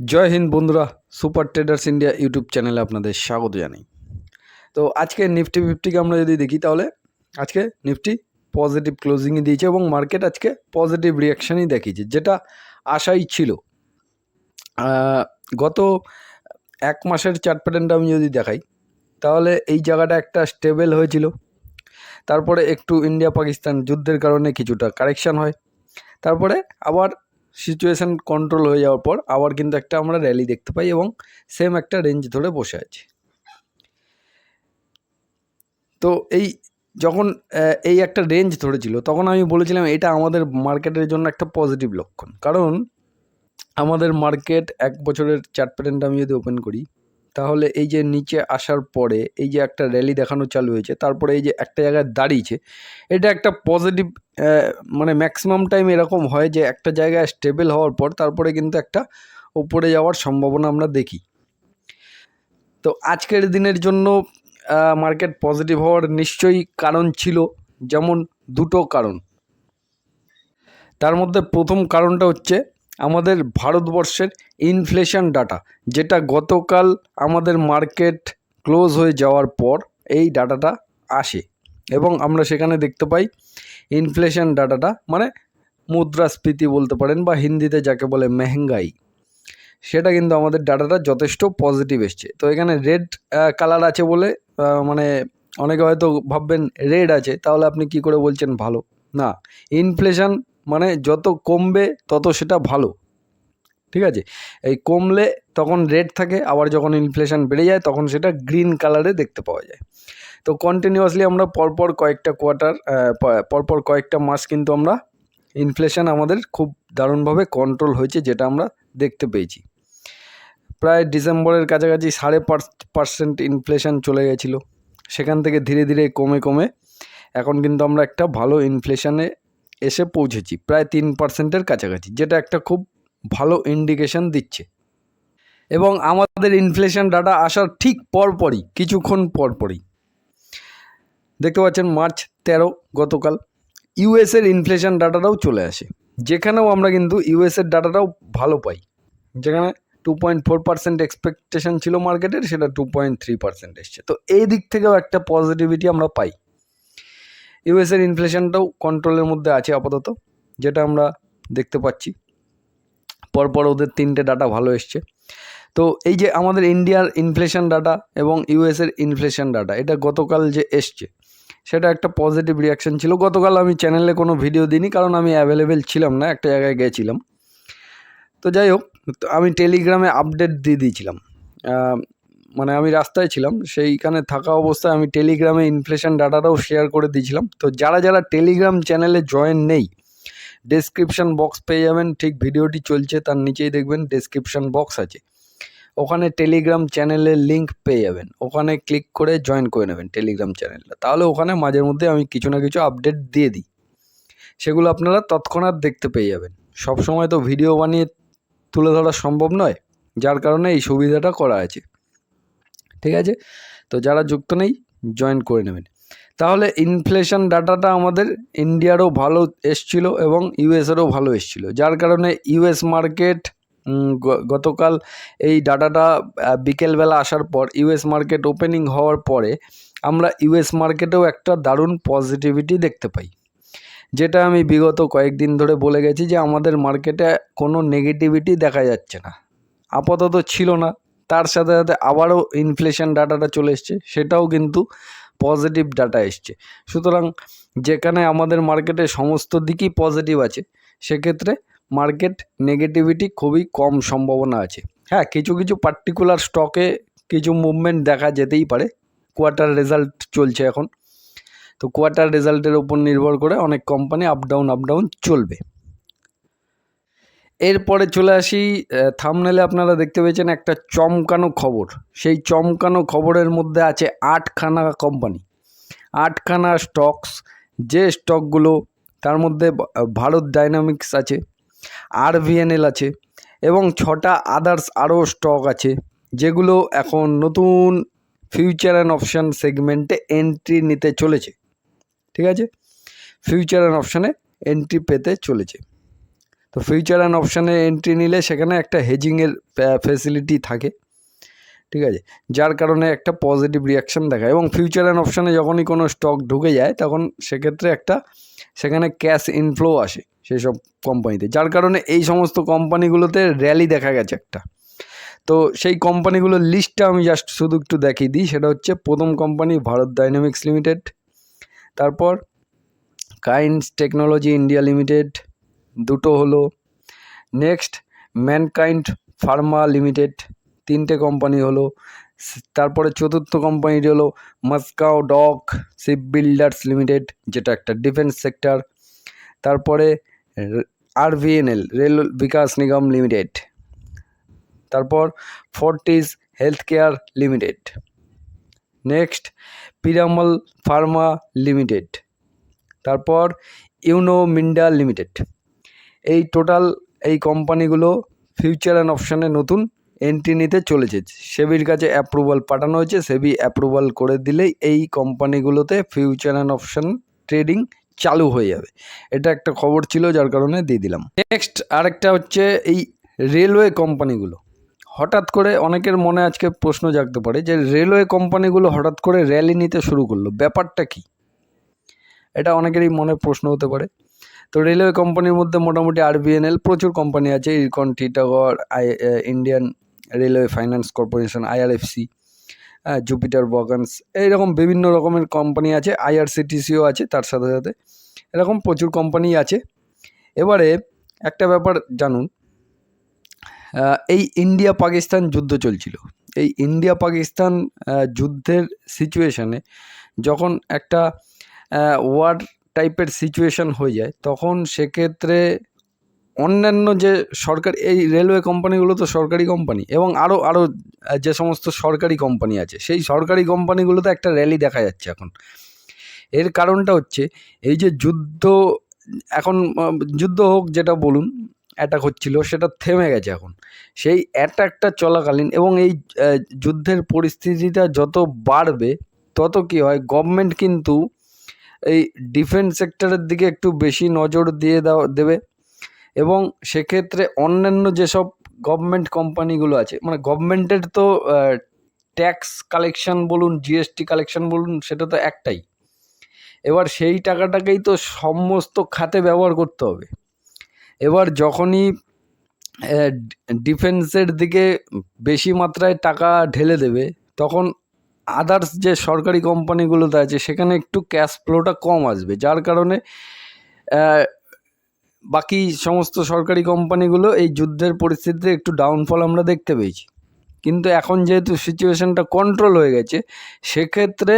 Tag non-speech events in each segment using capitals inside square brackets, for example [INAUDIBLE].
জয় হিন্দ বন্ধুরা, super traders India YouTube চ্যানেলে আপনাদের স্বাগত জানাই। তো আজকে নিফটি ফিফটিকে আমরা যদি দেখি তাহলে, আজকে নিফটি পজিটিভ ক্লোজিংয়ে দিয়েছে এবং মার্কেট আজকে পজিটিভ রিয়াকশানই দেখিয়েছে, যেটা আশাই ছিল। গত এক মাসের চার্ট প্যাটার্নটা আমি যদি দেখাই, তাহলে এই জায়গাটা একটা স্টেবল হয়েছিল। তারপরে একটু ইন্ডিয়া পাকিস্তান যুদ্ধের কারণে কিছুটা কারেকশান হয়। তারপরে আবার সিচুয়েশান কন্ট্রোল হয়ে যাওয়ার পর আবার কিন্তু একটা আমরা র্যালি দেখতে পাই এবং সেম একটা রেঞ্জ ধরে বসে আছে। তো এই যখন এই একটা রেঞ্জ ধরেছিল, তখন আমি বলেছিলাম এটা আমাদের মার্কেটের জন্য একটা পজিটিভ লক্ষণ। কারণ আমাদের মার্কেট এক বছরের চার্ট প্যাটার্নটা আমি যদি ওপেন করি তাহলে এই যে নিচে আসার পরে এই যে একটা র্যালি দেখানো চালু হয়েছে, তারপরে এই যে একটা জায়গায় দাঁড়িয়েছে, এটা একটা পজিটিভ মানে ম্যাক্সিমাম টাইম এরকম হয় যে একটা জায়গায় স্টেবল হওয়ার পর তারপরে কিন্তু একটা উপরে যাওয়ার সম্ভাবনা আমরা দেখি। তো আজকের দিনের জন্য মার্কেট পজিটিভ হওয়ার নিশ্চয়ই কারণ ছিল যেমন দুটো কারণ। তার মধ্যে প্রথম কারণটা হচ্ছে আমাদের ভারতবর্ষের ইনফ্লেশন ডাটা যেটা গতকাল আমাদের মার্কেট ক্লোজ হয়ে যাওয়ার পর এই ডাটাটা আসে। এবং আমরা সেখানে দেখতে পাই ইনফ্লেশন ডাটাটা মানে মুদ্রাস্ফীতি বলতে পারেন বা হিন্দিতে যাকে বলে মেহেঙ্গাই, সেটা কিন্তু আমাদের ডাটাটা যথেষ্ট পজিটিভ এসছে। তো এখানে রেড কালার আছে বলে মানে অনেকে হয়তো ভাববেন রেড আছে, তাহলে আপনি কি করে বলছেন ভালো? না ইনফ্লেশন মানে যত কমবে তত সেটা ভালো। ঠিক আছে? এই কমলে তখন রেড থাকে, আবার যখন ইনফ্লেশন বেড়ে যায় তখন সেটা গ্রিন কালারে দেখতে পাওয়া যায়। তো কন্টিনিউয়াসলি আমরা পরপর কয়েকটা কোয়ার্টার পরপর কয়েকটা মাস কিন্তু আমরা ইনফ্লেশন আমাদের খুব দারুণভাবে কন্ট্রোল হয়েছে, যেটা আমরা দেখতে পেয়েছি। প্রায় ডিসেম্বরের কাছাকাছি সাড়ে পার্সেন্ট ইনফ্লেশন চলে গেছিল। সেখান থেকে ধীরে ধীরে কমে কমে এখন কিন্তু আমরা একটা ভালো ইনফ্লেশনে এসে পৌঁছেছি, প্রায় তিন পার্সেন্টের কাছাকাছি, যেটা একটা খুব ভালো ইন্ডিকেশন দিচ্ছে। এবং আমাদের ইনফ্লেশন ডাটা আসার ঠিক পরপরই, কিছুক্ষণ পরপরই। দেখতে পাচ্ছেন মার্চ তেরো গতকাল ইউএসের ইনফ্লেশন ডাটাটাও চলে আসে। যেখানেও আমরা কিন্তু ইউএসের ডাটাটাও ভালো পাই। যেখানে two point four percent expectation ছিল মার্কেটের সেটা টু পয়েন্ট থ্রি পার্সেন্ট এসছে। তো এই দিক থেকেও একটা পজিটিভিটি আমরা পাই। ইউএসের ইনফ্লেশনটাও কন্ট্রোলের মধ্যে আছে আপাতত, যেটা আমরা দেখতে পাচ্ছি। পরপর ওদের তিনটে ডাটা ভালো এসছে। তো এই যে আমাদের ইন্ডিয়ার ইনফ্লেশন ডাটা এবং ইউএসের ইনফ্লেশন ডাটা এটা গতকাল যে এসছে, সেটা একটা পজিটিভ রিয়াকশন ছিল। গতকাল আমি চ্যানেলে কোনো ভিডিও দিইনি, কারণ আমি অ্যাভেলেবেল ছিলাম না, একটা জায়গায় গেছিলাম। তো যাই হোক আমি টেলিগ্রামে আপডেট দিয়ে দিয়েছিলাম। মানে আমি রাস্তায় ছিলাম, সেইখানে থাকা অবস্থায় আমি টেলিগ্রামে ইনফ্লেশন ডাটাটাও শেয়ার করে দিয়েছিলাম। তো যারা যারা টেলিগ্রাম চ্যানেলে জয়েন নেই ডেসক্রিপশন বক্স পেয়ে যাবেন, ঠিক ভিডিওটি চলছে, তার নিচেই দেখবেন ডেসক্রিপশন বক্স আছে। ওখানে টেলিগ্রাম চ্যানেলের লিঙ্ক পেয়ে যাবেন। ওখানে ক্লিক করে জয়েন করে নেবেন টেলিগ্রাম চ্যানেলটা তাহলে ওখানে মাঝের মধ্যে আমি কিছু না কিছু আপডেট দিয়ে দিই। সেগুলো আপনারা তৎক্ষণাৎ দেখতে পেয়ে যাবেন। সব সময় তো ভিডিও বানিয়ে তুলে ধরা সম্ভব নয়, যার কারণে এই সুবিধাটা করা আছে। ঠিক আছে? তো যারা যুক্ত নেই জয়েন করে নেবেন। তাহলে ইনফ্লেশন ডাটাটা আমাদের ইন্ডিয়ারও ভালো এসছিল এবং ইউএসেরও ভালো এসছিল। যার কারণে ইউএস মার্কেট গতকাল এই ডাটাটা বিকেলবেলা আসার পর ইউএস মার্কেট ওপেনিং হওয়ার পরে আমরা ইউএস মার্কেটেও একটা দারুণ পজিটিভিটি দেখতে পাই। যেটা আমি বিগত কয়েকদিন ধরে বলে গেছি যে আমাদের মার্কেটে কোনো নেগেটিভিটি দেখা যাচ্ছে না। আপাতত ছিল না। তার সাথে সাথে আবারও ইনফ্লেশন ডাটাটা চলে এসছে, সেটাও কিন্তু পজিটিভ ডাটা এসছে। সুতরাং যেখানে আমাদের মার্কেটে সমস্ত দিকই পজিটিভ আছে, সেক্ষেত্রে মার্কেট নেগেটিভিটি খুবই কম সম্ভাবনা আছে। হ্যাঁ কিছু কিছু পার্টিকুলার স্টকে কিছু মুভমেন্ট দেখা যেতেই পারে কোয়ার্টার রেজাল্ট চলছে এখন। তো কোয়ার্টার রেজাল্টের উপর নির্ভর করে অনেক company up down up down চলবে। এরপরে চলে আসি থামনেলে আপনারা দেখতে পেয়েছেন একটা চমকানো খবর। সেই চমকানো খবরের মধ্যে আছে আটখানা কোম্পানি আটখানা স্টকস যে স্টকগুলো তার মধ্যে ভারত ডাইনামিক্স আছে আরভিএনএল আছে, এবং ছটা আদার্স আরও স্টক আছে, যেগুলো এখন নতুন ফিউচার অ্যান্ড অপশান সেগমেন্টে এন্ট্রি নিতে চলেছে। ঠিক আছে? ফিউচার অ্যান্ড অপশানে এন্ট্রি পেতে চলেছে। তো ফিউচার অ্যান্ড অপশানে এন্ট্রি নিলে সেখানে একটা হেজিংয়ের ফেসিলিটি থাকে, ঠিক আছে? যার কারণে একটা পজিটিভ রিয়াকশান দেখায় এবং ফিউচার অ্যান্ড অপশানে যখনই কোনো স্টক ঢুকে যায়, তখন সেক্ষেত্রে একটা সেখানে ক্যাশ ইনফ্লো আসে সেই সব কোম্পানিতে যার কারণে এই সমস্ত কোম্পানিগুলোতে র্যালি দেখা গেছে একটা। তো সেই কোম্পানিগুলোর লিস্টটা আমি জাস্ট শুধু একটু দেখিয়ে দিই। সেটা হচ্ছে প্রথম কোম্পানি ভারত ডাইনামিক্স লিমিটেড তারপর কাইন্ডস টেকনোলজি ইন্ডিয়া লিমিটেড দুটো হলো। নেক্সট ম্যানকাইন্ড ফার্মা লিমিটেড তিনটে কোম্পানি হলো। তারপরে চতুর্থ কোম্পানিটি হলো Mazagon dock ship builders limited যেটা একটা ডিফেন্স সেক্টর তারপরে আর RVNL rail Vikas Nigam limited তারপর Fortis health care limited next Piramal pharma limited তারপর ইউনো মিন্ডা লিমিটেড এই টোটাল এই কোম্পানিগুলো ফিউচার অ্যান্ড অপশানে নতুন এন্ট্রি নিতে চলেছে। সেবির কাছে অ্যাপ্রুভাল পাঠানো হয়েছে, সেবি অ্যাপ্রুভাল করে দিলেই এই কোম্পানিগুলোতে ফিউচার অ্যান্ড অপশান ট্রেডিং চালু হয়ে যাবে। এটা একটা খবর ছিল, যার কারণে দিয়ে দিলাম। নেক্সট আরেকটা হচ্ছে এই রেলওয়ে কোম্পানিগুলো হঠাৎ করে অনেকের মনে আজকে প্রশ্ন জাগতে পারে যে রেলওয়ে কোম্পানিগুলো হঠাৎ করে র্যালি নিতে শুরু করল, ব্যাপারটা কি? এটা অনেকেরই মনে প্রশ্ন হতে পারে। তো রেলওয়ে কোম্পানির মধ্যে মোটামুটি আরবিএনএল প্রচুর কোম্পানি আছে Ircon Titagarh I Indian railway finance corporation IRFC Jupiter wagons এইরকম বিভিন্ন রকমের কোম্পানি আছে আইআরসিটিসিও আছে তার সাথে সাথে। এরকম প্রচুর কোম্পানি আছে। এবারে একটা ব্যাপার জানুন এই ইন্ডিয়া পাকিস্তান যুদ্ধ চলছিল। এই ইন্ডিয়া পাকিস্তান যুদ্ধের সিচুয়েশানে যখন একটা ওয়ার টাইপের সিচুয়েশান হয়ে যায়, তখন সেক্ষেত্রে অন্যান্য যে সরকার, এই রেলওয়ে কোম্পানিগুলো তো সরকারি কোম্পানি এবং আরও আরও যে সমস্ত সরকারি কোম্পানি আছে, সেই সরকারি কোম্পানিগুলোতে একটা র্যালি দেখা যাচ্ছে এখন। এর কারণটা হচ্ছে, এই যে যুদ্ধ, এখন যুদ্ধ হোক যেটা বলুন অ্যাটাক হচ্ছিল, সেটা থেমে গেছে এখন। সেই অ্যাটাকটা চলাকালীন এবং এই যুদ্ধের পরিস্থিতিটা যত বাড়বে, তত কী হয় গভর্নমেন্ট কিন্তু এই ডিফেন্স সেক্টরের দিকে একটু বেশি নজর দিয়ে দেওয়া দেবে। এবং সেক্ষেত্রে অন্যান্য যেসব গভর্নমেন্ট কোম্পানিগুলো আছে মানে গভর্নমেন্টের তো ট্যাক্স কালেকশন বলুন জিএসটি কালেকশন বলুন, সেটা তো একটাই। এবার সেই টাকাটাকেই তো সমস্ত খাতে ব্যবহার করতে হবে। এবার যখনই ডিফেন্সের দিকে বেশি মাত্রায় টাকা ঢেলে দেবে, তখন আদার্স যে সরকারি কোম্পানিগুলোতে আছে, সেখানে একটু ক্যাশ ফ্লোটা কম আসবে। যার কারণে বাকি সমস্ত সরকারি কোম্পানিগুলো এই যুদ্ধের পরিস্থিতিতে একটু ডাউনফল আমরা দেখতে পেয়েছি। কিন্তু এখন যেহেতু সিচুয়েশনটা কন্ট্রোল হয়ে গেছে, সেক্ষেত্রে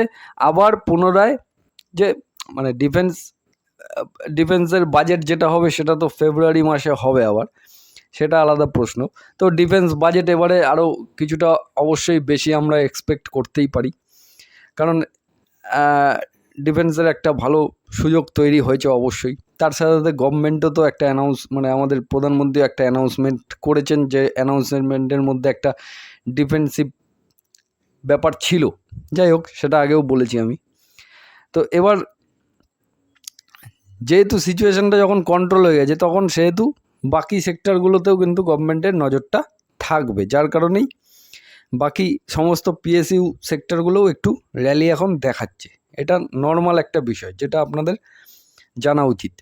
আবার পুনরায় যে মানে ডিফেন্স ডিফেন্সের বাজেট যেটা হবে, সেটা তো ফেব্রুয়ারি মাসে হবে আবার। সেটা আলাদা প্রশ্ন। তো ডিফেন্স বাজেট এবারে আরও কিছুটা অবশ্যই বেশি আমরা এক্সপেক্ট করতেই পারি। কারণ ডিফেন্সের একটা ভালো সুযোগ তৈরি হয়েছে অবশ্যই। তার সাথে সাথে গভর্নমেন্টও তো একটা অ্যানাউন্স মানে আমাদের প্রধানমন্ত্রী একটা অ্যানাউন্সমেন্ট করেছেন যে অ্যানাউন্সমেন্টের মধ্যে একটা ডিফেন্সিভ ব্যাপার ছিল। যাই হোক, সেটা আগেও বলেছি আমি। তো এবার যেহেতু সিচুয়েশানটা যখন কন্ট্রোল হয়ে গেছে, তখন সেহেতু বাকি সেক্টরগুলোতেও কিন্তু গভর্নমেন্টের নজরটা থাকবে। যার কারণেই বাকি সমস্ত পিএসইউ সেক্টরগুলোও একটু র্যালি এখন দেখাচ্ছে। এটা নর্মাল একটা বিষয়, যেটা আপনাদের জানা উচিত।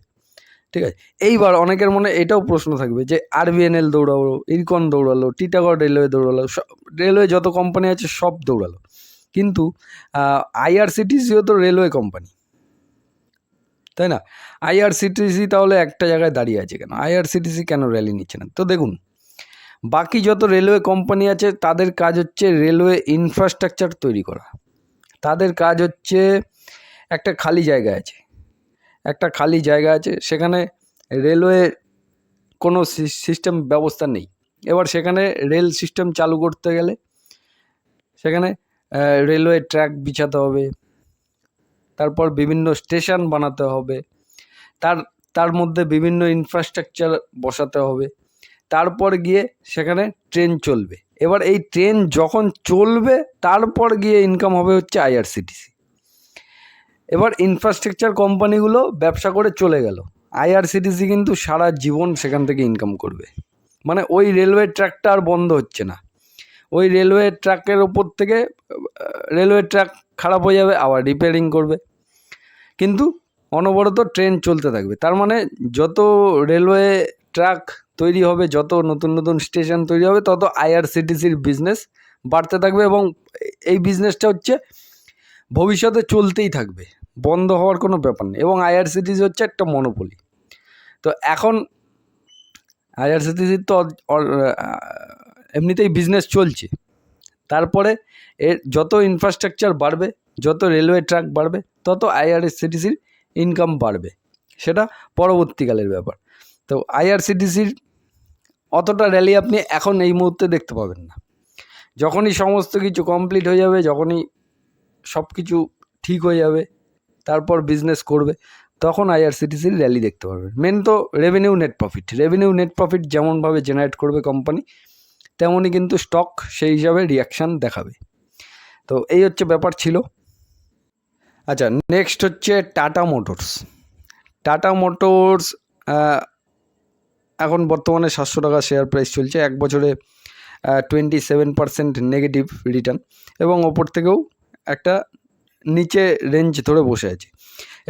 ঠিক আছে? এইবার অনেকের মনে এটাও প্রশ্ন থাকবে যে আরবিএনএল দৌড়ালো ইরকন দৌড়ালো টিটাগড় রেলওয়ে দৌড়ালো সব রেলওয়ে যত কোম্পানি আছে সব দৌড়ালো। কিন্তু আইআরসিটিসিও তো রেলওয়ে কোম্পানি তাই না? আইআরসিটিসি তাহলে একটা জায়গায় দাঁড়িয়ে আছে কেন? আইআরসিটিসি কেন র্যালি নিচ্ছে না? তো দেখুন, বাকি যত রেলওয়ে কোম্পানি আছে, তাদের কাজ হচ্ছে রেলওয়ে ইনফ্রাস্ট্রাকচার তৈরি করা। তাদের কাজ হচ্ছে একটা খালি জায়গা আছে। একটা খালি জায়গা আছে, সেখানে রেলওয়ে কোনো সিস্টেম ব্যবস্থা নেই। এবার সেখানে রেল সিস্টেম চালু করতে গেলে, সেখানে রেলওয়ে ট্র্যাক বিছাতে হবে। তারপর বিভিন্ন স্টেশন বানাতে হবে। তার তার মধ্যে বিভিন্ন ইনফ্রাস্ট্রাকচার বসাতে হবে। তারপর গিয়ে সেখানে ট্রেন চলবে। এবার এই ট্রেন যখন চলবে, তারপর গিয়ে ইনকাম হবে হচ্ছে আইআরসিটিসি এবার ইনফ্রাস্ট্রাকচার কোম্পানিগুলো ব্যবসা করে চলে গেল। আইআরসিটিসি কিন্তু সারা জীবন সেখান থেকে ইনকাম করবে। মানে ওই রেলওয়ে ট্র্যাকটা আর বন্ধ হচ্ছে না। ওই রেলওয়ে ট্র্যাকের ওপর থেকে রেলওয়ে ট্র্যাক খারাপ হয়ে যাবে, আবার রিপেয়ারিং করবে। কিন্তু অনবরত ট্রেন চলতে থাকবে। তার মানে যত রেলওয়ে ট্র্যাক তৈরি হবে, যত নতুন নতুন স্টেশন তৈরি হবে, তত আইআরসিটিসির বিজনেস বাড়তে থাকবে এবং এই বিজনেসটা হচ্ছে ভবিষ্যতে চলতেই থাকবে, বন্ধ হওয়ার কোনো ব্যাপার নেই এবং আইআরসিটিসি হচ্ছে একটা মনোপলি তো এখন আইআরসিটিসির তো এমনিতেই বিজনেস চলছে। তারপরে এর যত ইনফ্রাস্ট্রাকচার বাড়বে যত রেলওয়ে ট্র্যাক বাড়বে, তত আইআরসিটিসির ইনকাম বাড়বে। সেটা পরবর্তীকালের ব্যাপার। তো আইআরসিটিসির অতটা র্যালি আপনি এখন এই মুহূর্তে দেখতে পাবেন না। যখনই সমস্ত কিছু কমপ্লিট হয়ে যাবে, যখনই সব কিছু ঠিক হয়ে যাবে, তারপর বিজনেস করবে, তখন আইআরসিটিসির র্যালি দেখতে পারবেন মেন তো revenue net profit revenue net profit যেমনভাবে জেনারেট করবে কোম্পানি তেমনই কিন্তু স্টক সেই হিসাবে রিয়াকশান দেখাবে। তো এই হচ্ছে ব্যাপার ছিল। আচ্ছা নেক্সট হচ্ছে টাটা মোটরস টাটা মোটরস এখন বর্তমানে সাতশো টাকা শেয়ার প্রাইস চলছে। এক বছরে twenty seven percent negative return এবং ওপর থেকেও একটা নিচে রেঞ্জ ধরে বসে আছে।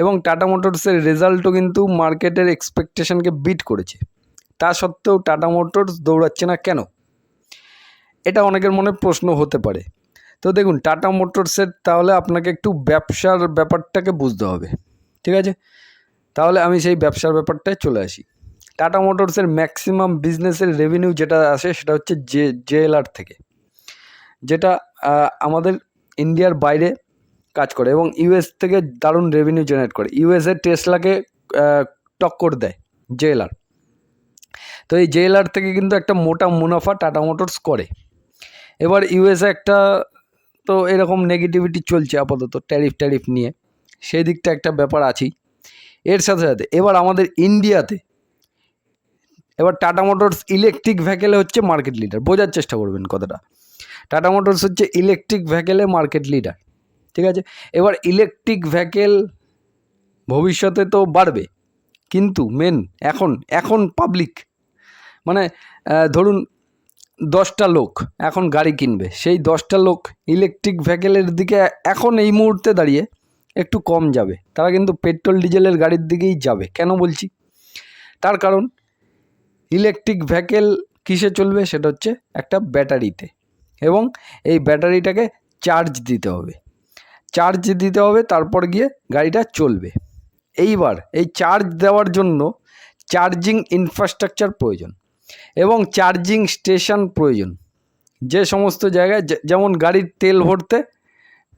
এবং টাটা মোটরসের রেজাল্টও কিন্তু মার্কেটের এক্সপেকটেশনকে বিট করেছে। তা সত্ত্বেও টাটা মোটরস দৌড়াচ্ছে না কেন? এটা অনেকের মনে প্রশ্ন হতে পারে। তো দেখুন টাটা মোটরসের তাহলে আপনাকে একটু ব্যবসার ব্যাপারটাকে বুঝতে হবে, ঠিক আছে? তাহলে আমি সেই ব্যবসার ব্যাপারটায় চলে আসি। টাটা মোটরসের ম্যাক্সিমাম বিজনেসের রেভিনিউ যেটা আসে সেটা হচ্ছে জে জেএলআর থেকে, যেটা আমাদের ইন্ডিয়ার বাইরে কাজ করে এবং ইউএস থেকে দারুণ রেভিনিউ জেনারেট করে। ইউএসএ টেসলাকে টক্কর দেয় জেএলআর তো এই জেএলআর থেকে কিন্তু একটা মোটা মুনাফা টাটা মোটরস করে। এবার ইউএসএ একটা তো এরকম নেগেটিভিটি চলছে আপাতত ট্যারিফ ট্যারিফ নিয়ে। সেই দিকটা একটা ব্যাপার আছেই। এর সাথে সাথে এবার আমাদের ইন্ডিয়াতে এবার টাটা মোটরস ইলেকট্রিক ভ্যাকেলে হচ্ছে মার্কেট লিডার বোঝার চেষ্টা করবেন কথাটা। টাটা মোটরস হচ্ছে ইলেকট্রিক ভ্যাকেলে মার্কেট লিডার ঠিক আছে? এবার ইলেকট্রিক ভ্যাকেল ভবিষ্যতে তো বাড়বে। কিন্তু মেন এখন এখন পাবলিক মানে ধরুন দশটা লোক এখন গাড়ি কিনবে। সেই দশটা লোক ইলেকট্রিক ভ্যাকেলের দিকে এখন এই মুহূর্তে দাঁড়িয়ে একটু কম যাবে। তারা কিন্তু পেট্রোল ডিজেলের গাড়ির দিকেই যাবে। কেন বলছি? তার কারণ ইলেকট্রিক ভ্যাকেল কিসে চলবে? সেটা হচ্ছে একটা ব্যাটারিতে। এবং এই ব্যাটারিটাকে চার্জ দিতে হবে। চার্জ দিতে হবে, তারপর গিয়ে গাড়িটা চলবে। এইবার এই চার্জ দেওয়ার জন্য চার্জিং ইনফ্রাস্ট্রাকচার প্রয়োজন। এবং চার্জিং স্টেশন প্রয়োজন। যে সমস্ত জায়গায় যেমন গাড়ির তেল ভরতে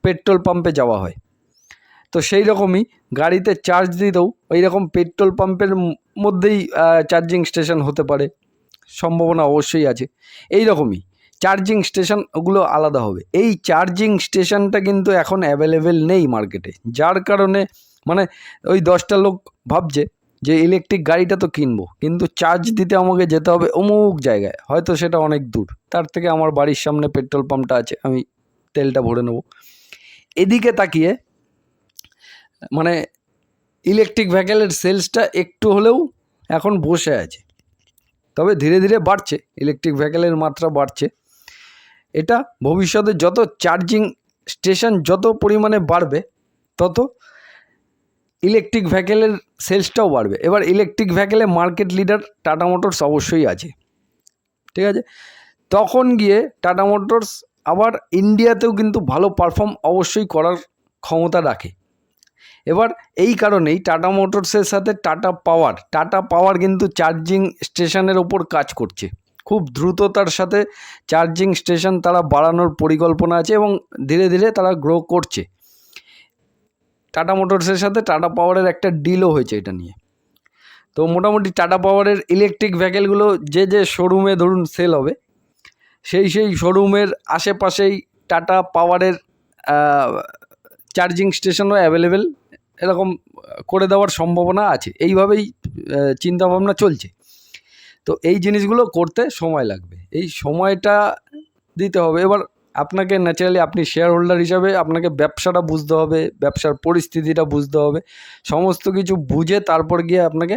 পেট্রোল পাম্পে যাওয়া হয়। তো সেই রকমই গাড়িতে চার্জ দিতেও ওই রকম পেট্রোল পাম্পের মধ্যেই চার্জিং স্টেশন হতে পারে। সম্ভাবনা অবশ্যই আছে। এই রকমই চার্জিং স্টেশন ওগুলো আলাদা হবে। এই চার্জিং স্টেশনটা কিন্তু এখন অ্যাভেলেবেল নেই মার্কেটে যার কারণে মানে ওই দশটা লোক ভাবছে যে ইলেকট্রিক গাড়িটা তো কিনবো, কিন্তু চার্জ দিতে আমাকে যেতে হবে অমুক জায়গায়, হয়তো সেটা অনেক দূর। তার থেকে আমার বাড়ির সামনে পেট্রোল পাম্পটা আছে, আমি তেলটা ভরে নেব। এদিকে তাকিয়ে মানে ইলেকট্রিক ভ্যাকেলের সেলসটা একটু হলেও এখন বসে আছে। তবে ধীরে ধীরে বাড়ছে ইলেকট্রিক ভ্যাকেলের মাত্রা বাড়ছে। এটা ভবিষ্যতে যত চার্জিং স্টেশন যত পরিমাণে বাড়বে, তত ইলেকট্রিক ভ্যাকেলের সেলসটাও বাড়বে। এবার ইলেকট্রিক ভ্যাকেলে মার্কেট লিডার টাটা মোটরস অবশ্যই আছে। ঠিক আছে? তখন গিয়ে টাটা মোটরস আবার ইন্ডিয়াতেও কিন্তু ভালো পারফর্ম অবশ্যই করার ক্ষমতা রাখে। এবার এই কারণেই টাটা মোটরসের সাথে টাটা পাওয়ার টাটা পাওয়ার কিন্তু চার্জিং স্টেশনের ওপর কাজ করছে। খুব দ্রুততার সাথে চার্জিং স্টেশন তারা বাড়ানোর পরিকল্পনা আছে এবং ধীরে ধীরে তারা গ্রো করছে। টাটা মোটরসের সাথে টাটা পাওয়ারের একটা ডিলও হয়েছে এটা নিয়ে। তো মোটামুটি টাটা পাওয়ারের ইলেকট্রিক ভ্যাকেলগুলো যে যে শোরুমে ধরুন সেল হবে, সেই সেই শোরুমের আশেপাশেই টাটা পাওয়ারের চার্জিং স্টেশনও অ্যাভেলেবেল এরকম করে দেওয়ার সম্ভাবনা আছে। এইভাবেই চিন্তাভাবনা চলছে। তো এই জিনিসগুলো করতে সময় লাগবে। এই সময়টা দিতে হবে। এবার আপনাকে ন্যাচারালি আপনি শেয়ার হোল্ডার হিসাবে আপনাকে ব্যবসাটা বুঝতে হবে, ব্যবসার পরিস্থিতিটা বুঝতে হবে, সমস্ত কিছু বুঝে তারপর গিয়ে আপনাকে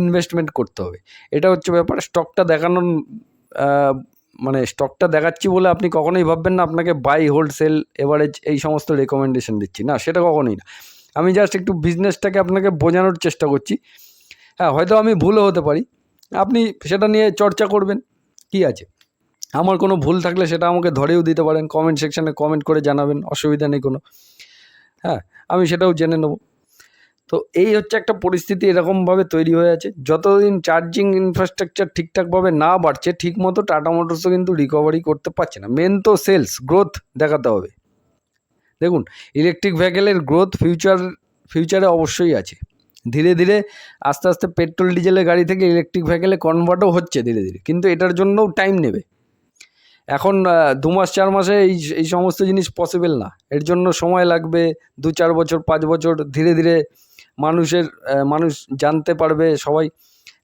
ইনভেস্টমেন্ট করতে হবে। এটা হচ্ছে ব্যাপার স্টকটা দেখানোর মানে স্টকটা দেখাচ্ছি বলে আপনি কখনোই ভাববেন না, আপনাকে বাই হোল্ড সেল এভারেজ এই সমস্ত রেকমেন্ডেশন দিচ্ছি। না, সেটা কখনোই না। আমি জাস্ট একটু বিজনেসটাকে আপনাকে বোঝানোর চেষ্টা করছি। হ্যাঁ হয়তো আমি ভুলও হতে পারি। আপনি সেটা নিয়ে চর্চা করবেন, কি আছে? আমার কোনো ভুল থাকলে সেটা আমাকে ধরেও দিতে পারেন কমেন্ট সেকশানে কমেন্ট করে জানাবেন, অসুবিধা নেই কোনো। হ্যাঁ আমি সেটাও জেনে নেব। তো এই হচ্ছে একটা পরিস্থিতি এরকমভাবে তৈরি হয়ে আছে। যতদিন চার্জিং ইনফ্রাস্ট্রাকচার ঠিকঠাকভাবে না বাড়ছে ঠিক মতো টাটা মোটরসও কিন্তু রিকভারি করতে পারছে না। মেন তো সেলস গ্রোথ দেখাতে হবে। দেখুন ইলেকট্রিক ভেহিকেলের গ্রোথ ফিউচার ফিউচারে অবশ্যই আছে। ধীরে ধীরে আস্তে আস্তে পেট্রোল ডিজেলের গাড়ি থেকে ইলেকট্রিক ভেহিকেলে কনভার্টও হচ্ছে ধীরে ধীরে। কিন্তু এটার জন্যও টাইম নেবে। এখন দু মাস, চার মাসে এই এই সমস্ত জিনিস পসিবল না। এর জন্য সময় লাগবে, দু চার বছর, পাঁচ বছর ধীরে ধীরে মানুষের মানুষ জানতে পারবে, সবাই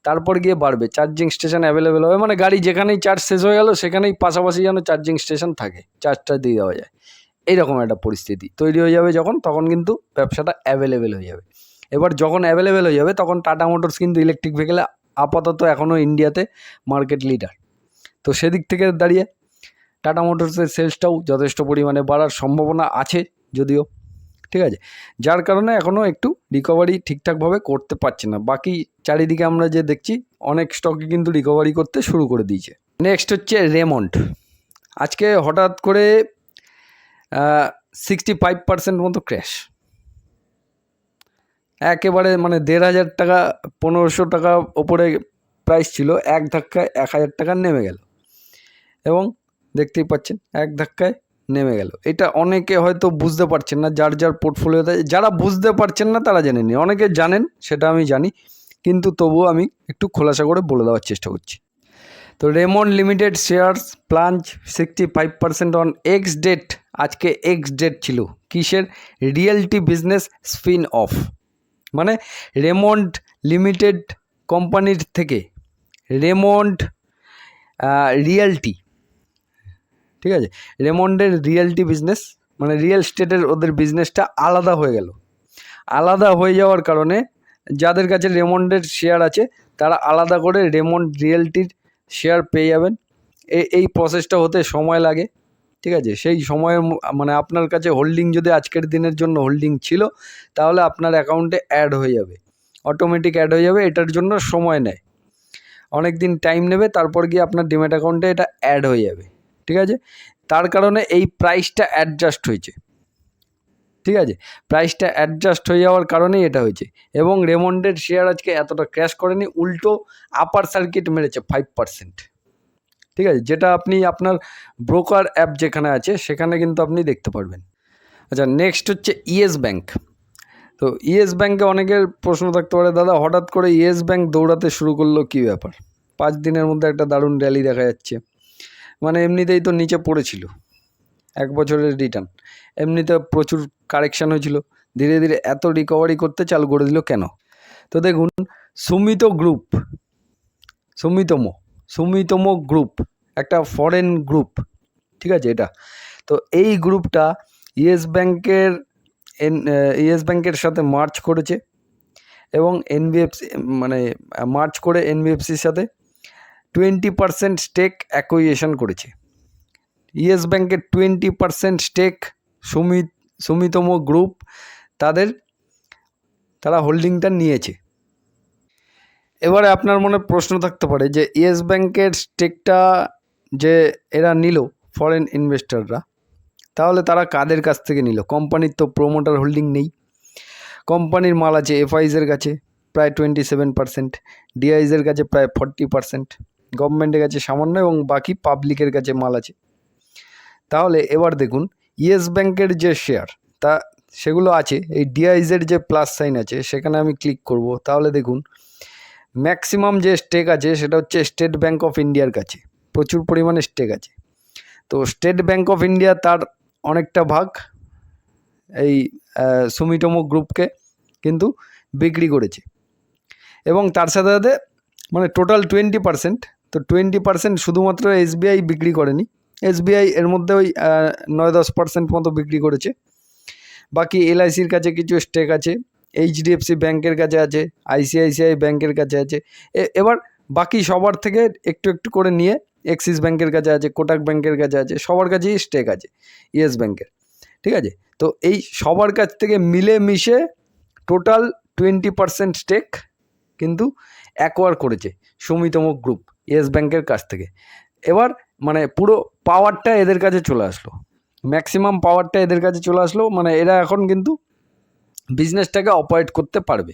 তারপর গিয়ে বাড়বে। চার্জিং স্টেশন অ্যাভেলেবেল হবে মানে গাড়ি যেখানেই চার্জ শেষ হয়ে গেল, সেখানেই পাশাপাশি যেন চার্জিং স্টেশন থাকে চার্জটা দিয়ে দেওয়া যায়। এইরকম একটা পরিস্থিতি তৈরি হয়ে যাবে যখন, তখন কিন্তু ব্যবসাটা অ্যাভেলেবেল হয়ে যাবে। এবার যখন অ্যাভেলেবেল হয়ে যাবে, তখন টাটা মোটরস কিন্তু ইলেকট্রিক ভেহিকেলে আপাতত এখনও ইন্ডিয়াতে মার্কেট লিডার তো সেদিক থেকে দাঁড়িয়ে টাটা মোটরসের সেলসটাও যথেষ্ট পরিমাণে বাড়ার সম্ভাবনা আছে যদিও, ঠিক আছে? যার কারণে এখনও একটু রিকভারি ঠিকঠাকভাবে করতে পারছে না। বাকি চারিদিকে আমরা যে দেখছি, অনেক স্টকে কিন্তু রিকভারি করতে শুরু করে দিয়েছে। নেক্সট হচ্ছে রেমন্ড আজকে হঠাৎ করে সিক্সটি ফাইভ পার্সেন্ট মতো ক্র্যাশ একেবারে মানে দেড় হাজার টাকা, পনেরোশো টাকা ওপরে প্রাইস ছিল, এক ধাক্কায় এক হাজার টাকা নেমে গেল। এবং দেখতেই পাচ্ছেন, এক ধাক্কায় নেমে গেল। এটা অনেকে হয়তো বুঝতে পারছেন না, যার যার পোর্টফোলিওতে যারা বুঝতে পারছেন না, তারা জেনে নিন। অনেকে জানেন, সেটা আমি জানি, কিন্তু তবুও আমি একটু খোলাসা করে বলে দেওয়ার চেষ্টা করছি। তো Raymond limited shares plunge sixty five percent on ex date আজকে এক্স ডেট ছিল। কিসের? রিয়েলটি বিজনেস স্পিন অফ মানে রেমন্ড লিমিটেড কোম্পানির থেকে রেমন্ড রিয়েলটি ঠিক আছে? রেমন্ডের রিয়েলটি বিজনেস মানে রিয়েল স্টেটের ওদের বিজনেসটা আলাদা হয়ে গেল। আলাদা হয়ে যাওয়ার কারণে যাদের কাছে রেমন্ডের শেয়ার আছে, তারা আলাদা করে রেমন্ড রিয়েলটির শেয়ার পেয়ে যাবেন। এই প্রসেসটা হতে সময় লাগে, ঠিক আছে? সেই সময়ের ম- মানে আপনার কাছে হোল্ডিং যদি আজকের দিনের জন্য হোল্ডিং ছিল, তাহলে আপনার অ্যাকাউন্টে অ্যাড হয়ে যাবে। অটোমেটিক অ্যাড হয়ে যাবে, এটার জন্য সময় নেয়। অনেক দিন টাইম নেবে, তারপর গিয়ে আপনার ডিমেট অ্যাকাউন্টে এটা অ্যাড হয়ে যাবে। ঠিক আছে? তার কারণে এই প্রাইসটা অ্যাডজাস্ট হয়েছে। ঠিক আছে? প্রাইসটা অ্যাডজাস্ট হয়ে যাওয়ার কারণেই এটা হয়েছে। এবং রেমন্ডের শেয়ার আজকে এতটা ক্র্যাশ করেনি, উল্টো আপার সার্কিট মেরেছে ফাইভ পার্সেন্ট ঠিক আছে? যেটা আপনি আপনার ব্রোকার অ্যাপ যেখানে আছে, সেখানে কিন্তু আপনি দেখতে পারবেন। আচ্ছা নেক্সট হচ্ছে ইয়েস ব্যাংক তো ইয়েস ব্যাংকে অনেকের প্রশ্ন থাকতে পারে, দাদা, হঠাৎ করে ইয়েস ব্যাংক দৌড়াতে শুরু করল কী ব্যাপার? পাঁচ দিনের মধ্যে একটা দারুণ র্যালি দেখা যাচ্ছে। মানে এমনিতেই তো নিচে পড়েছিল। এক বছরের রিটার্ন এমনিতে প্রচুর কারেকশান হয়েছিল। ধীরে ধীরে এত রিকভারি করতে চালু করে দিল কেন? তো দেখুন, সুমিত গ্রুপ সুমিতম সুমিতম গ্রুপ একটা ফরেন গ্রুপ ঠিক আছে এটা? তো এই গ্রুপটা ইয়েস ব্যাংকের ইয়েস ব্যাংকের সাথে মার্চ করেছে এবং এনবিএফসি মানে মার্চ করে এনবিএফসির সাথে টোয়েন্টি পার্সেন্ট স্টেক অ্যাকুইয়েশন করেছে। ইয়েস ব্যাংকের টোয়েন্টি পার্সেন্ট স্টেক সুমিত সুমিতম গ্রুপ তাদের, তারা হোল্ডিংটা নিয়েছে। এবারে আপনার মনে প্রশ্ন থাকতে পারে যে, ইয়েস ব্যাংকের স্টেকটা যে এরা নিল ফরেন ইনভেস্টররা তাহলে তারা কাদের কাছ থেকে নিল? কোম্পানির তো প্রোমোটার হোল্ডিং নেই। কোম্পানির মাল আছে এফআইজের কাছে, প্রায় টোয়েন্টি সেভেন পার্সেন্ট ডিআইজের কাছে প্রায় ফর্টি পার্সেন্ট। গভর্নমেন্টের কাছে সামান্য এবং বাকি পাবলিকের কাছে মাল আছে। তাহলে এবার দেখুন, ইয়েস ব্যাংকের যে শেয়ার তা সেগুলো আছে, এই ডিআইজের যে প্লাস সাইন আছে, সেখানে আমি ক্লিক করব। তাহলে দেখুন ম্যাক্সিমাম যে স্টেক আছে, সেটা হচ্ছে স্টেট ব্যাঙ্ক অফ ইন্ডিয়ার কাছে। প্রচুর পরিমাণে স্টেক আছে। তো স্টেট ব্যাঙ্ক অফ ইন্ডিয়া তার অনেকটা ভাগ এই সুমিটোমো গ্রুপকে কিন্তু বিক্রি করেছে। এবং তার সাথে সাথে মানে টোটাল টোয়েন্টি পার্সেন্ট তো টোয়েন্টি পার্সেন্ট শুধুমাত্র এসবিআই বিক্রি করেনি। এসবিআই এর মধ্যে ওই নয় দশ পার্সেন্ট মতো বিক্রি করেছে। বাকি এলআইসির কাছে কিছু স্টেক আছে এইচডিএফসি ব্যাংকের কাছে আছে আইসিআইসিআই ব্যাংকের কাছে আছে। এবার বাকি সবার থেকে একটু একটু করে নিয়ে এক্সিস ব্যাংকের কাছে আছে কোটাক ব্যাংকের কাছে আছে, সবার কাছেই স্টেক আছে ইয়েস ব্যাংকের ঠিক আছে? তো এই সবার কাছ থেকে মিলে মিশে টোটাল টোয়েন্টি পার্সেন্ট স্টেক কিন্তু অ্যাকোয়ার করেছে সুমিতম গ্রুপ ইয়েস ব্যাংকের কাছ থেকে। এবার মানে পুরো পাওয়ারটা এদের কাছে চলে আসলো। ম্যাক্সিমাম পাওয়ারটা এদের কাছে চলে আসলো মানে এরা এখন কিন্তু বিজনেসটাকে অপারেট করতে পারবে।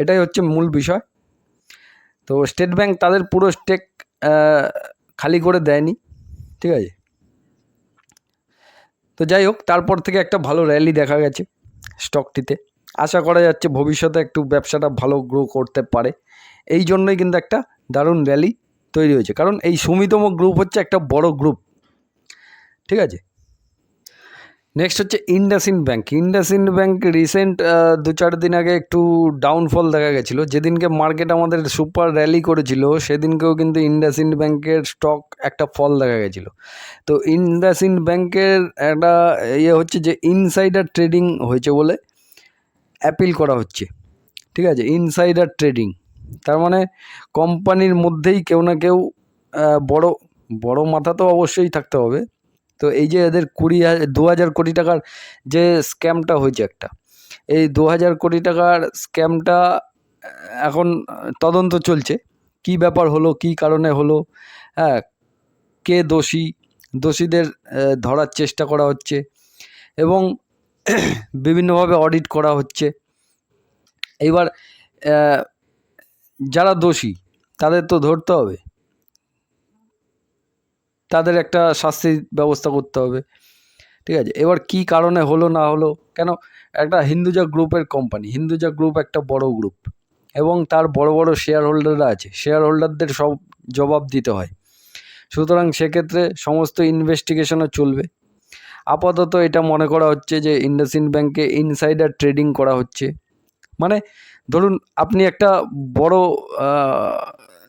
এটাই হচ্ছে মূল বিষয়। তো স্টেট ব্যাংক তাদের পুরো স্টেক খালি করে দেয়নি, ঠিক আছে? তো যাই হোক, তারপর থেকে একটা ভালো র্যালি দেখা গেছে স্টকটিতে আশা করা যাচ্ছে ভবিষ্যতে একটু ব্যবসাটা ভালো গ্রো করতে পারে। এই জন্যই কিন্তু একটা দারুণ র্যালি তৈরি হয়েছে। কারণ এই সুমিতম গ্রুপ হচ্ছে একটা বড় গ্রুপ ঠিক আছে? নেক্সট হচ্ছে IndusInd bank IndusInd bank recent দু চার দিন আগে একটু ডাউনফল দেখা গেছিল। যেদিনকে মার্কেট আমাদের সুপার র্যালি করেছিল, সেদিনকেও কিন্তু ইন্ডাসইন্ড ব্যাংকের স্টক একটা ফল দেখা গেছিল। তো ইন্ডাসইন্ড ব্যাংকের একটা ইয়ে হচ্ছে যে ইনসাইডার ট্রেডিং হয়েছে বলে অ্যাপিল করা হচ্ছে। ঠিক আছে? ইনসাইডার ট্রেডিং তার মানে কোম্পানির মধ্যেই কেউ না কেউ বড় বড় মাথা তো অবশ্যই থাকতে হবে। তো এই যে এদের কুড়ি দু হাজার কোটি টাকার যে স্ক্যামটা হয়েছে একটা, এই দু হাজার কোটি টাকার স্ক্যামটা এখন তদন্ত চলছে। কি ব্যাপার হলো, কি কারণে হলো হ্যাঁ কে দোষী, দোষীদের ধরার চেষ্টা করা হচ্ছে এবং [CLEARS THROAT] বিভিন্নভাবে অডিট করা হচ্ছে। এইবার যারা দোষী, তাদের তো ধরতে হবে। তাদের একটা শাস্তির ব্যবস্থা করতে হবে। ঠিক আছে? এবার কি কারণে হলো না হলো? কেন? একটা হিন্দুজা গ্রুপের কোম্পানি হিন্দুজা গ্রুপ একটা বড় গ্রুপ এবং তার বড় বড় শেয়ার হোল্ডাররা আছে। শেয়ার হোল্ডারদের সব জবাব দিতে হয়। সুতরাং সেক্ষেত্রে সমস্ত ইনভেস্টিগেশনও চলবে। আপাতত এটা মনে করা হচ্ছে যে ইন্ডাসইন্ড ব্যাংকে ইনসাইডার ট্রেডিং করা হচ্ছে। মানে ধরুন আপনি একটা বড়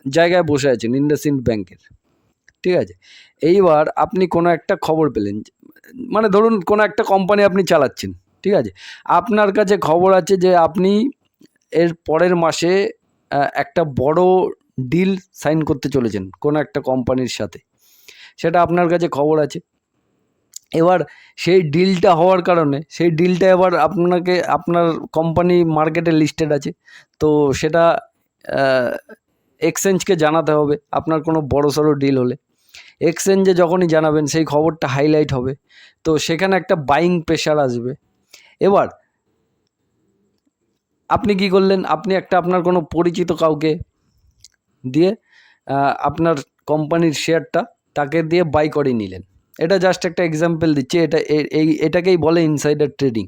জায়গায় বসে আছেন, ইন্ডাসইন্ড ব্যাংকের, ঠিক আছে? এইবার আপনি কোনো একটা খবর পেলেন মানে ধরুন কোনো একটা কোম্পানি আপনি চালাচ্ছেন, ঠিক আছে? আপনার কাছে খবর আছে যে আপনি এর পরের মাসে একটা বড় ডিল সাইন করতে চলেছেন কোনো একটা কোম্পানির সাথে, সেটা আপনার কাছে খবর আছে? এবার সেই ডিলটা হওয়ার কারণে, সেই ডিলটা এবার আপনাকে, আপনার কোম্পানি মার্কেটে লিস্টেড আছে। তো সেটা এক্সচেঞ্জকে জানাতে হবে, আপনার কোনো বড় সড়ো ডিল হলে। এক্সচেঞ্জে যখনই জানাবেন, সেই খবরটা হাইলাইট হবে। তো সেখানে একটা বাইং প্রেশার আসবে। এবার, আপনি কি করলেন? আপনি একটা আপনার কোনো পরিচিত কাউকে দিয়ে আপনার কোম্পানির শেয়ারটা তাকে দিয়ে বাই করে নিলেন। এটা জাস্ট একটা এক্সাম্পল দিচ্ছি, এটা এই, এটাকেই বলে ইনসাইডার ট্রেডিং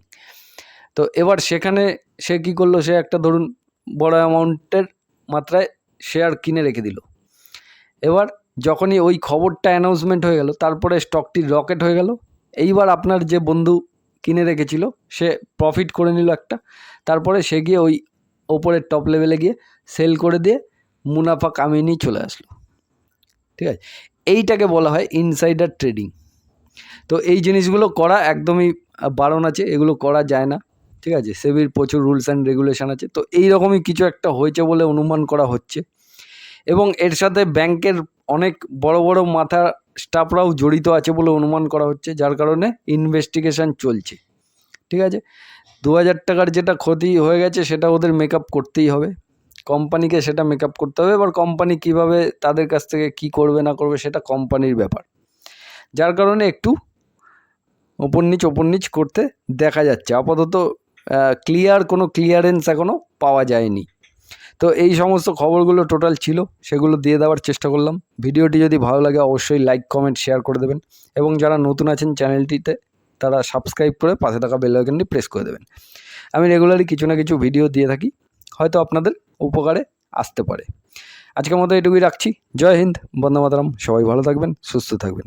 তো এবার সেখানে সে কী করল, সে একটা ধরুন বড় অ্যামাউন্টের মাত্রায় শেয়ার কিনে রেখে দিল। এবার যখনই ওই খবরটা অ্যানাউন্সমেন্ট হয়ে গেল, তারপরে স্টকটি রকেট হয়ে গেল, এইবার আপনার যে বন্ধু কিনে রেখেছিল, সে প্রফিট করে নিল একটা, তারপরে সে গিয়ে ওই ওপরের টপ লেভেলে গিয়ে সেল করে দিয়ে মুনাফা কামিয়ে নিয়ে চলে আসলো। ঠিক আছে? এইটাকে বলা হয় ইনসাইডার ট্রেডিং তো এই জিনিসগুলো করা একদমই বারণ আছে, এগুলো করা যায় না, ঠিক আছে? সেবির প্রচুর রুলস অ্যান্ড রেগুলেশন আছে, তো এই রকমই কিছু একটা হয়েছে বলে অনুমান করা হচ্ছে। এবং এর সাথে ব্যাংকের অনেক বড় বড় মাথা স্টাফরাও জড়িত আছে বলে অনুমান করা হচ্ছে, যার কারণে ইনভেস্টিগেশন চলছে, ঠিক আছে? দু হাজার টাকার যেটা ক্ষতি হয়ে গেছে সেটা ওদের মেকআপ করতেই হবে কোম্পানিকে সেটা মেকআপ করতে হবে, এবার কোম্পানি কীভাবে তাদের কাছ থেকে কি করবে না করবে সেটা কোম্পানির ব্যাপার। যার কারণে একটু ওপর নিচ ওপর নিচ করতে দেখা যাচ্ছে। আপাতত ক্লিয়ার কোনো ক্লিয়ারেন্স এখনও পাওয়া যায়নি। তো এই সমস্ত খবরগুলো টোটাল ছিল, সেগুলো দিয়ে দেওয়ার চেষ্টা করলাম। ভিডিওটি যদি ভালো লাগে, অবশ্যই লাইক কমেন্ট শেয়ার করে দেবেন। এবং যারা নতুন আছেন চ্যানেলটিতে তারা সাবস্ক্রাইব করে পাশে থাকা বেল আইকনটি প্রেস করে দেবেন। আমি রেগুলারলি কিছু না কিছু ভিডিও দিয়ে থাকি, হয়তো আপনাদের উপকারে আসতে পারে। আজকের মতো এটুকুই রাখছি। জয় হিন্দ, বন্দে মাতারাম। সবাই ভালো থাকবেন, সুস্থ থাকবেন।